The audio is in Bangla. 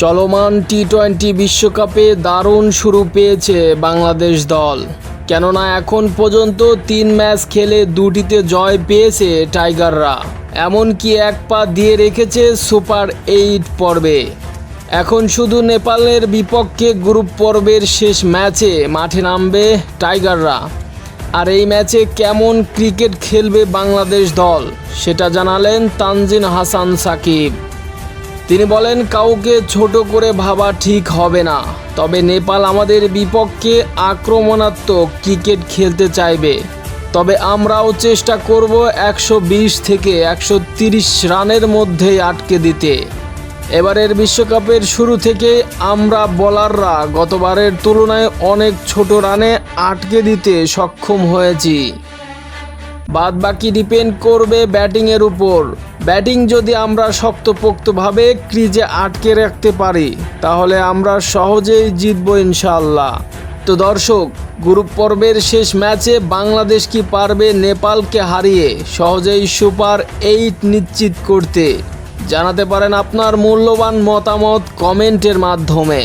চলমান টি টোয়েন্টি বিশ্বকাপে দারুণ শুরু পেয়েছে বাংলাদেশ দল। কেননা এখন পর্যন্ত তিন ম্যাচ খেলে দুটিতে জয় পেয়েছে টাইগাররা। এমনকি এক পা দিয়ে রেখেছে সুপার এইট পর্বে। এখন শুধু নেপালের বিপক্ষে গ্রুপ পর্বের শেষ ম্যাচে মাঠে নামবে টাইগাররা। আর এই ম্যাচে কেমন ক্রিকেট খেলবে বাংলাদেশ দল, সেটা জানালেন তানজিন হাসান সাকিব। তিনি বলেন, কাউকে ছোট করে ভাবা ঠিক হবে না। তবে নেপাল আমাদের বিপক্ষে আক্রমণাত্মক ক্রিকেট খেলতে চাইবে। তবে আমরাও চেষ্টা করব একশো বিশ থেকে একশো রানের মধ্যেই আটকে দিতে। এবারের বিশ্বকাপের শুরু থেকে আমরা বোলাররা গতবারের তুলনায় অনেক ছোট রানে আটকে দিতে সক্ষম হয়েছি। বাদ বাকি ডিপেন্ড করবে ব্যাটিংয়ের উপর। ব্যাটিং যদি আমরা শক্তপোক্তভাবে ক্রিজে আটকে রাখতে পারি, তাহলে আমরা সহজেই জিতব ইনশাল্লাহ তো দর্শক গ্রুপ পর্বের শেষ ম্যাচে বাংলাদেশ কি পারবে নেপালকে হারিয়ে, সহজেই সুপার এইট নিশ্চিত করতে। জানাতে পারেন আপনার মূল্যবান মতামত কমেন্টের মাধ্যমে।